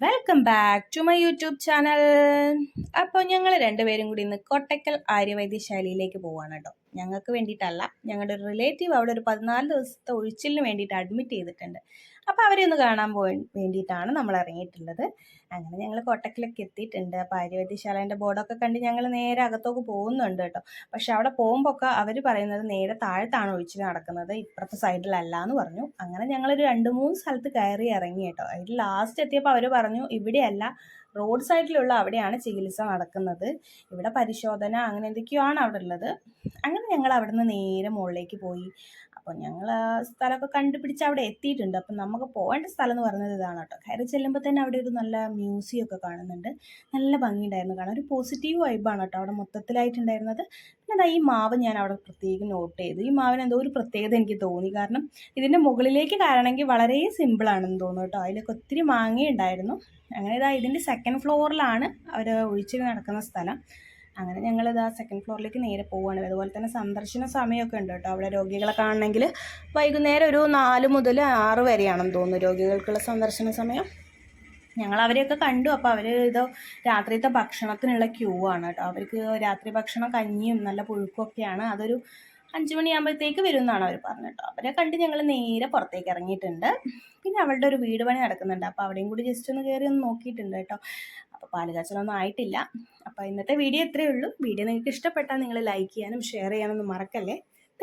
Welcome back to my YouTube channel അപ്പോൾ ഞങ്ങൾ രണ്ടുപേരും കൂടി ഇന്ന് കൊട്ടക്കൽ ആര്യവൈദ്യശാലയിലേക്ക് പോവാണ് കേട്ടോ. ഞങ്ങൾക്ക് വേണ്ടിയിട്ടല്ല. ഞങ്ങളുടെ ഒരു റിലേറ്റീവ് അവിടെ ഒരു പതിനാല് ദിവസത്തെ ഒഴിച്ചിലിന് വേണ്ടിയിട്ട് അഡ്മിറ്റ് ചെയ്തിട്ടുണ്ട്. അപ്പോൾ അവരെ ഒന്ന് കാണാൻ പോയി വേണ്ടിയിട്ടാണ് നമ്മൾ ഇറങ്ങിയിട്ടുള്ളത്. അങ്ങനെ ഞങ്ങൾ കൊട്ടക്കിലൊക്കെ എത്തിയിട്ടുണ്ട്. അപ്പോൾ ആര്യവൈദ്യശാലേന്റെ ബോർഡൊക്കെ കണ്ട് ഞങ്ങൾ നേരെ അകത്തോക്ക് പോകുന്നുണ്ട് കേട്ടോ. പക്ഷെ അവിടെ പോകുമ്പോൾ ഒക്കെ അവർ പറയുന്നത് നേരെ താഴത്താണ് ഒഴിച്ചിൽ നടക്കുന്നത്. ഇപ്പുറത്തെ സൈഡിലല്ല എന്ന് പറഞ്ഞു. അങ്ങനെ ഞങ്ങളൊരു രണ്ട് മൂന്ന് സ്ഥലത്ത് കയറി ഇറങ്ങി കേട്ടോ. അതിൽ ലാസ്റ്റ് എത്തിയപ്പോൾ അവർ പറഞ്ഞു ഇവിടെയല്ല റോഡ് സൈഡിലുള്ള അവിടെയാണ് ചികിത്സ നടക്കുന്നത്. ഇവിടെ പരിശോധന അങ്ങനെ എന്തൊക്കെയോ ആണ് അവിടെ ഉള്ളത്. അങ്ങനെ ഞങ്ങൾ അവിടെ നിന്ന് നേരെ മുകളിലേക്ക് പോയി. അപ്പോൾ ഞങ്ങൾ ആ സ്ഥലമൊക്കെ കണ്ടുപിടിച്ച് അവിടെ എത്തിയിട്ടുണ്ട്. അപ്പം നമുക്ക് പോകേണ്ട സ്ഥലം എന്ന് പറഞ്ഞത് ഇതാണ് കേട്ടോ. കയറി ചെല്ലുമ്പോൾ തന്നെ അവിടെ ഒരു നല്ല മ്യൂസിയം ഒക്കെ കാണുന്നുണ്ട്. നല്ല ഭംഗിയുണ്ടായിരുന്നു കാണാൻ. ഒരു പോസിറ്റീവ് വൈബാണ് കേട്ടോ അവിടെ മൊത്തത്തിലായിട്ടുണ്ടായിരുന്നത്. പിന്നെ അതാ ഈ മാവ് ഞാൻ അവിടെ പ്രത്യേകം നോട്ട് ചെയ്തു. ഈ മാവിന് എന്തോ ഒരു പ്രത്യേകത എനിക്ക് തോന്നി. കാരണം ഇതിന്റെ മുകളിലേക്ക് കയറണമെങ്കിൽ വളരെ സിമ്പിളാണെന്ന് തോന്നുന്നു കേട്ടോ. അതിലൊക്കെ ഒത്തിരി മാങ്ങയുണ്ടായിരുന്നു. അങ്ങനെ ഇതാ ഇതിന്റെ സെക്കൻഡ് ഫ്ലോറിലാണ് അവർ ഒഴിച്ചിൽ നടക്കുന്ന സ്ഥലം. അങ്ങനെ ഞങ്ങളിതാ സെക്കൻഡ് ഫ്ലോറിലേക്ക് നേരെ പോവുകയാണ് അതുപോലെ തന്നെ സന്ദർശന സമയമൊക്കെ ഉണ്ട് കേട്ടോ. അവിടെ രോഗികളെ കാണണമെങ്കിൽ വൈകുന്നേരം ഒരു നാല് മുതൽ ആറ് വരെയാണെന്ന് തോന്നുന്നു രോഗികൾക്കുള്ള സന്ദർശന സമയം. ഞങ്ങൾ അവരെയൊക്കെ കണ്ടു. അപ്പോൾ അവർ ഇത് രാത്രിയത്തെ ഭക്ഷണത്തിനുള്ള ക്യൂ ആണ് കേട്ടോ. അവർക്ക് രാത്രി ഭക്ഷണം കഞ്ഞിയും നല്ല പുഴുക്കൊക്കെയാണ് അതൊരു അഞ്ച് മണിയാകുമ്പോഴത്തേക്ക് വരും എന്നാണ് അവർ പറഞ്ഞത് കേട്ടോ. അവരെ കണ്ട് ഞങ്ങൾ നേരെ പുറത്തേക്ക് ഇറങ്ങിയിട്ടുണ്ട്. പിന്നെ അവളുടെ ഒരു വീട് പണി നടക്കുന്നുണ്ട്. അപ്പോൾ അവിടെയും കൂടി ജസ്റ്റ് ഒന്ന് കയറി ഒന്ന് നോക്കിയിട്ടുണ്ട് കേട്ടോ. പാൽ ആയിട്ടില്ല. അപ്പോൾ ഇന്നത്തെ വീഡിയോ ഇത്രയേ ഉള്ളൂ. വീഡിയോ നിങ്ങൾക്ക് ഇഷ്ടപ്പെട്ടാൽ നിങ്ങൾ ലൈക്ക് ചെയ്യാനും ഷെയർ ചെയ്യാനൊന്നും മറക്കല്ലേ?